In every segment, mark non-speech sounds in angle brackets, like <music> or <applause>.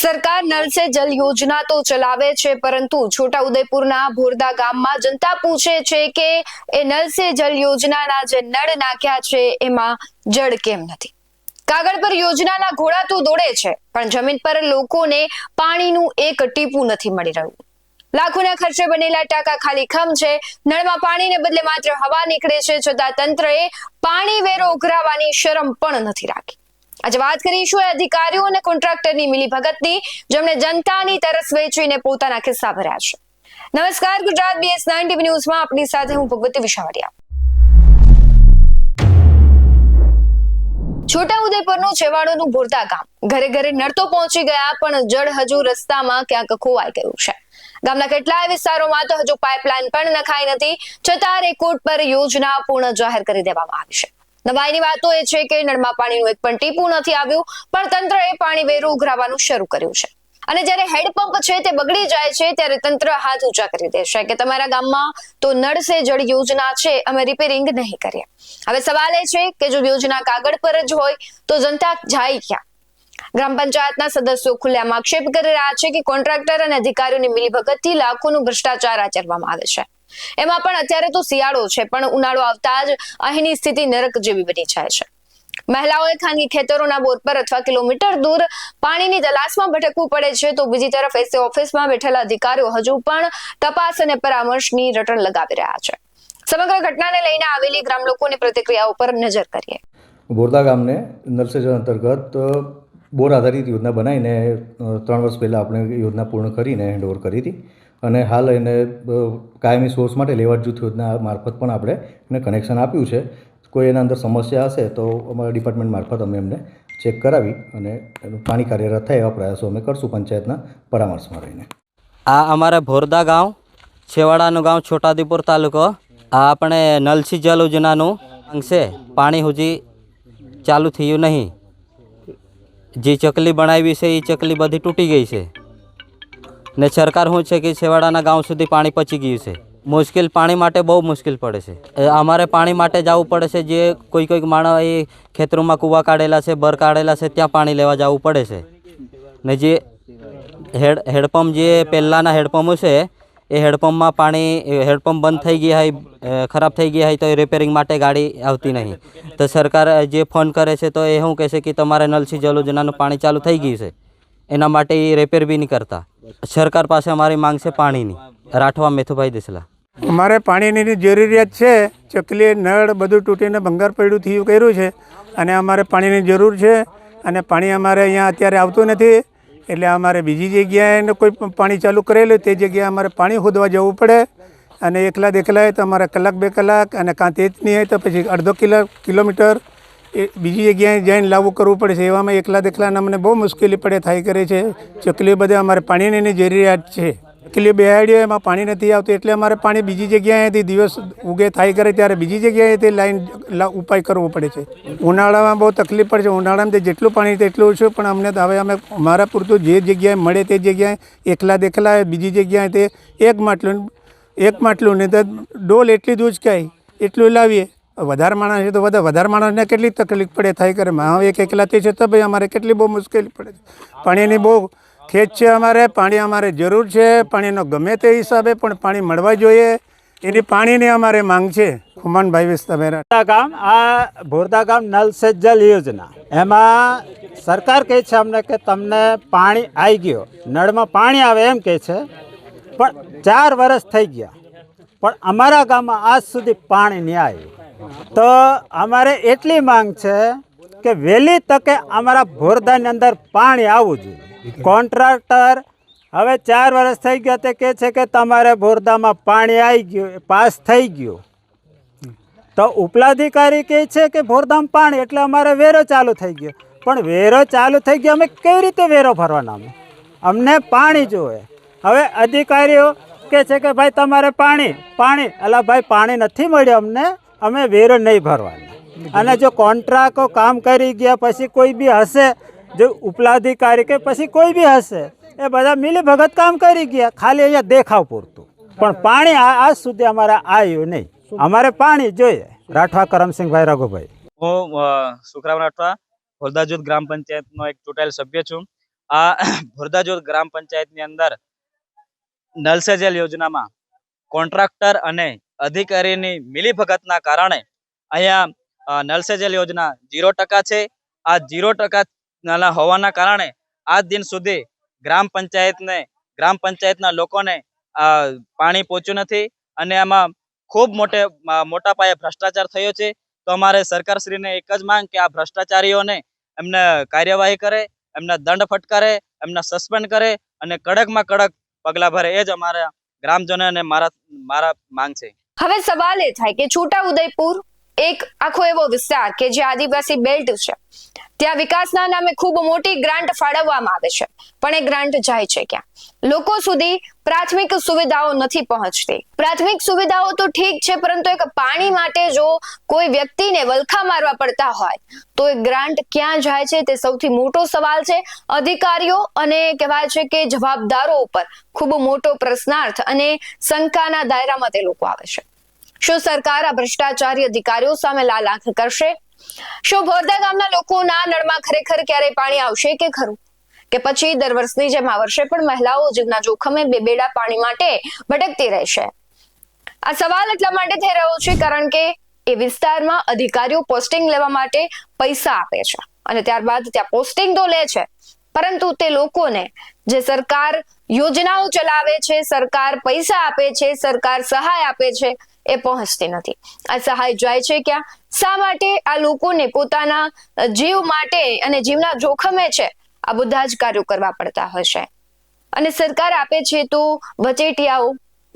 સરકાર નળ સે જલ યોજના તો ચલાવે છે, પરંતુ છોટા ઉદયપુરના ભોરદા ગામમાં જનતા પૂછે છે કે એ નળ સે જલ યોજનાના જે નળ નાખ્યા છે, એમાં જળ કેમ નથી? કાગળ પર યોજનાના ઘોડા તો દોડે છે, પણ જમીન પર લોકોને પાણીનું એક ટીપું નથી મળી રહ્યું. લાખોના ખર્ચે બનેલા ટાંકા ખાલી ખમ છે, નળમાં પાણીને બદલે માત્ર હવા નીકળે છે, છતાં તંત્રએ પાણી વેરો ઉઘરાવવાની શરમ પણ નથી રાખી. આજે વાત કરીશું એ અધિકારીઓ અને કોન્ટ્રાક્ટરની મિલીભગતની જેમણે જનતાની તરસ વેચીને પોતાના ખિસ્સા ભર્યા છે. નમસ્કાર, ગુજરાત બીએસ નાઇન ટીવી ન્યૂઝમાં આપની સાથે હું ભગવતી વિશાવડિયા. છોટાઉદેપુરનું છેવાડોનું ભોરતા ગામ. ઘરે ઘરે નડતો પહોંચી ગયા, પણ જળ હજુ રસ્તામાં ક્યાંક ખોવાઈ ગયું છે. ગામના કેટલાય વિસ્તારોમાં તો હજુ પાઇપલાઇન પણ નખાઈ નથી, છતાં રેકોર્ડ પર યોજના પૂર્ણ જાહેર કરી દેવામાં આવી છે. નવાઈની વાતો એ છે કે નળમાં પાણીનું એક પણ ટીપું નથી આવ્યું, પણ તંત્રએ પાણી વેરું ઉઘરાવવાનું શરૂ કર્યું છે. અને જ્યારે હેડપંપ છે તે બગડી જાય છે, ત્યારે તંત્ર હાથ ઊંચા કરી દે છે. કે તમારા ગામમાં તો નળ સે જળ યોજના છે, અમે રિપેરિંગ નહીં કરીએ. હવે સવાલ એ છે કે જો યોજના કાગળ પર જ હોય, તો જનતા જાય ક્યાં? ગ્રામ પંચાયતના સદસ્યો ખુલ્લામાં આક્ષેપ કરી રહ્યા છે કે કોન્ટ્રાક્ટર અને અધિકારીઓની મિલીભગતથી લાખોનું ભ્રષ્ટાચાર આચરવામાં આવે છે. એમાં પણ અત્યારે તો શિયાળો છે, પણ ઉનાળો આવતા જ અહીંની સ્થિતિ નરક જેવી બની જાય છે. મહિલાઓએ ખાનગી ખેતરોના બોર પર અથવા કિલોમીટર દૂર પાણીની તલાશમાં ભટકવું પડે છે, તો બીજી તરફ એસી ઓફિસમાં બેઠેલા અધિકારીઓ હજુ પણ તપાસ અને પરામર્શની રટણ લગાવી રહ્યા છે. સમગ્ર ઘટનાને લઈને આવેલી ગ્રામ લોકોની પ્રતિક્રિયાઓ પર નજર કરીએ. બોરદા ગામને નરસેજન અંતર્ગત બોર આધારિત યોજના બનાવીને ત્રણ વર્ષ પહેલાં આપણે યોજના પૂર્ણ કરીને હેન્ડઓવર કરી હતી. અને હાલ એને કાયમી સોર્સ માટે લેવાડ જૂથ યોજના મારફત પણ આપણે એને કનેક્શન આપ્યું છે. કોઈ એના અંદર સમસ્યા હશે તો અમારા ડિપાર્ટમેન્ટ મારફત અમે એમને ચેક કરાવી અને એનું પાણી કાર્યરત થાય એવા પ્રયાસો અમે કરશું પંચાયતના પરામર્શમાં રહીને. આ અમારા ભોરદા ગામ છેવાડાનું ગામ છોટાદીપુર તાલુકો. આ આપણે નલસી જલ યોજનાનું અંશે પાણી હજી ચાલુ થયું નહીં. જે ચકલી બનાવી છે, એ ચકલી બધી તૂટી ગઈ છે. ને સરકાર શું છે કે છેવાડાના ગામ સુધી પાણી પચી ગયું છે. મુશ્કેલ પાણી માટે બહુ મુશ્કેલ પડે છે. અમારે પાણી માટે જવું પડે છે, જે કોઈ કોઈક માણસ એ ખેતરોમાં કૂવા કાઢેલા છે બર કાઢેલા છે, ત્યાં પાણી લેવા જવું પડે છે. ને જે હેડ, હેડપંપ જે પહેલાંના હેડપંપો છે, એ હેડપંપમાં પાણી હેડપંપ બંધ થઈ ગયા હોય ખરાબ થઈ ગયા હોય તો એ રિપેરિંગ માટે ગાડી આવતી નહીં. તો સરકાર જે ફોન કરે છે તો એ શું કહે છે કે તમારે નલસી જલ યોજનાનું પાણી ચાલુ થઈ ગયું છે. એના માટે એ રિપેર બી નહીં કરતા. સરકાર પાસે અમારી માંગ છે પાણીની. રાઠવા મેથુભાઈ દેસલા. અમારે પાણીની જરૂરિયાત છે. ચકલી, નળ બધું તૂટીને ભંગાર પડ્યું થયું કર્યું છે. અને અમારે પાણીની જરૂર છે. અને પાણી અમારે અહીંયા અત્યારે આવતું નથી. એટલે અમારે બીજી જગ્યાએ કોઈ પણ ચાલુ કરેલું તે જગ્યાએ અમારે પાણી ખોદવા જવું પડે. અને એકલા દેખલા હોય તો અમારે કલાક બે કલાક અને કાં તેજની હોય તો પછી અડધો કિલો કિલોમીટર એ બીજી જગ્યાએ જઈને લાવવું કરવું પડે છે. એવામાં એકલા દેખલાને અમને બહુ મુશ્કેલી પડે, થાય કરે છે. ચકલી બધે અમારે પાણીની જરૂરિયાત છે. ચકલી બેહાડીઓ એમાં પાણી નથી આવતું, એટલે અમારે પાણી બીજી જગ્યાએથી દિવસ ઉગે, થાય કરે ત્યારે બીજી જગ્યાએથી લાઈન ઉપાય કરવો પડે છે. ઉનાળામાં બહુ તકલીફ પડે છે. ઉનાળામાં જેટલું પાણી તેટલું ઓછું, પણ અમને હવે અમે અમારા પૂરતું જે જગ્યાએ મળે તે જગ્યાએ એકલા દેખલા બીજી જગ્યાએ તે એક માટલું એક માટલું ને તો ડોલ એટલી જ ઉચકાય, એટલું લાવીએ. વધારે માણસ છે તો બધા વધારે માણસને કેટલી તકલીફ પડે થાય કરે. માં એક એકલાથી છે તો ભાઈ અમારે કેટલી બહુ મુશ્કેલી પડે છે. પાણીની બહુ ખેંચ છે અમારે, પાણી અમારે જરૂર છે, પાણીનો ગમે તે હિસાબે, પણ પાણી મળવા જોઈએ. એની પાણીની અમારે માંગ છે. ખુમાનભાઈ વિસ્તામેરા ભોરદા ગામ, આ ભોરદા ગામ નલ સે જલ યોજના. એમાં સરકાર કહે છે અમને કે તમને પાણી આવી ગયો. નળમાં પાણી આવે એમ કહે છે, પણ ચાર વર્ષ થઈ ગયા. પણ અમારા ગામમાં આજ સુધી પાણી નહીં આવ્યું. તો અમારે એટલી માંગ છે કે વહેલી તકે અમારા ભોરદાની અંદર પાણી આવવું જોઈએ. કોન્ટ્રાક્ટર હવે ચાર વર્ષ થઈ ગયા તે કહે છે કે તમારે ભોરદામાં પાણી આવી ગયું, પાસ થઈ ગયું. તો ઉપલાધિકારી કહે છે કે ભોરધામ પાણી, એટલે અમારે વેરો ચાલુ થઈ ગયો. પણ વેરો ચાલુ થઈ ગયો, અમે કેવી રીતે વેરો ભરવાના અમે? અમને પાણી જોવે હવે અધિકારીઓ કહે છે કે ભાઈ તમારે પાણી પાણી. અલા ભાઈ, પાણી નથી મળ્યું અમને. અમે વેરો નહીં ભરવાના. અને જો કોન્ટ્રાક્ટો કામ કરી ગયા, પછી કોઈ બી હશે, જો ઉપલાધિકારી કે પછી કોઈ બી હશે, એ બધા મિલી ભગત કામ કરી ગયા. ખાલી અહીંયા દેખાવ પૂરતું. પણ પાણી આજ સુધી અમારે આવ્યું નહીં. અમારે પાણી જોઈએ. રાઠવા કરમસિંહભાઈ રઘુભાઈ. હું સુખરામ રાઠવા ભોરદાજોત ગ્રામ પંચાયતનો એક ચૂંટાયેલ સભ્ય છું. આ <coughs> ભોરદાજોત ગ્રામ પંચાયતની અંદર નલ સે યોજનામાં કોન્ટ્રાક્ટર અને અધિકારીની મિલીભગતના કારણે અહીંયા નલસેજલ યોજના ઝીરો ટકા છે. આ ઝીરો ટકા હોવાના કારણે આજ દિન સુધી ગ્રામ પંચાયતને, ગ્રામ પંચાયતના લોકોને પાણી પહોંચ્યું નથી અને આમાં ખૂબ મોટે મોટા પાયે ભ્રષ્ટાચાર થયો છે. તો અમારે સરકારશ્રીને એક જ માંગ કે આ ભ્રષ્ટાચારીઓને એમને કાર્યવાહી કરે, એમને દંડ ફટકારે, એમને સસ્પેન્ડ કરે અને કડકમાં કડક પગલાં ભરે. એ જ અમારા ગ્રામજનો અને મારા મારા માંગ છે. હવે સવાલ એ થાય કે છોટા ઉદયપુર એક આખો એવો વિસ્તાર કે જે આદિવાસી બેલ્ટ છે. ત્યાં વિકાસના નામે ખૂબ મોટી ગ્રાન્ટ ફાળવવામાં આવે છે. પણ એ ગ્રાન્ટ જાય છે ક્યાં? લોકો સુધી પ્રાથમિક સુવિધાઓ નથી પહોંચતી. પ્રાથમિક સુવિધાઓ તો ઠીક છે, પરંતુ એક પાણી માટે જો કોઈ વ્યક્તિને વલખા મારવા પડતા હોય, તો એ ગ્રાન્ટ ક્યાં જાય છે તે સૌથી મોટો સવાલ છે. અધિકારીઓ અને કહેવાય છે કે જવાબદારો ઉપર ખૂબ મોટો પ્રશ્નાર્થ અને શંકાના દાયરામાં તે લોકો આવે છે. શું સરકાર આ ભ્રષ્ટાચારી અધિકારીઓ સામે લાલ આંખ કરશે? શું ભોરદા ગામના લોકોના નળમાં ખરેખર ક્યારેય પાણી આવશે કે ખરું? કે પછી દર વર્ષની જેમ આ વર્ષે પણ મહિલાઓ જીવના જોખમે બે બેડા પાણી માટે ભટકતી રહેશે? આ સવાલ એટલા માટે થઈ રહ્યો છે કારણ કે એ વિસ્તારમાં અધિકારીઓ પોસ્ટિંગ લેવા માટે પૈસા આપે છે અને ત્યારબાદ ત્યાં પોસ્ટિંગ તો લે છે, પરંતુ તે લોકોને જે સરકાર યોજનાઓ ચલાવે છે, સરકાર પૈસા આપે છે, સરકાર સહાય આપે છે એ પહોંચતી નથી. આ સહાય જાય છે ક્યાં? શા માટે આ લોકોને પોતાના જીવ માટે અને જીવના જોખમે છે? આ બધા જ કાર્યો કરવા પડતા હશે. અને સરકાર આપે છે તો વચેટિયાઓ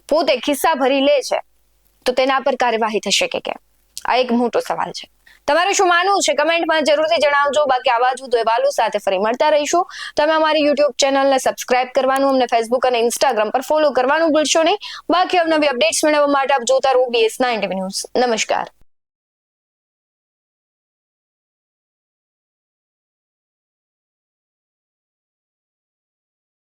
પોતે ખિસ્સા ભરી લે છે. તો તેના પર કાર્યવાહી થશે કે કેમ? આ એક મોટો સવાલ છે. તમારે શું માનવું છે? કમેન્ટમાં જરૂરથી જણાવજો. બાકી આવા જ અહેવાલો સાથે ફરી મળતા રહીશું. તમે અમારી યુટ્યુબ ચેનલને સબસ્ક્રાઇબ કરવાનું, અમને ફેસબુક અને ઇન્સ્ટાગ્રામ પર ફોલો કરવાનું ભૂલશો નહીં. બાકી અવનવી અપડેટ્સ મેળવવા માટે આપ જોતા રહો બીએસ નાઇન્ટી ન્યૂઝ નમસ્કાર.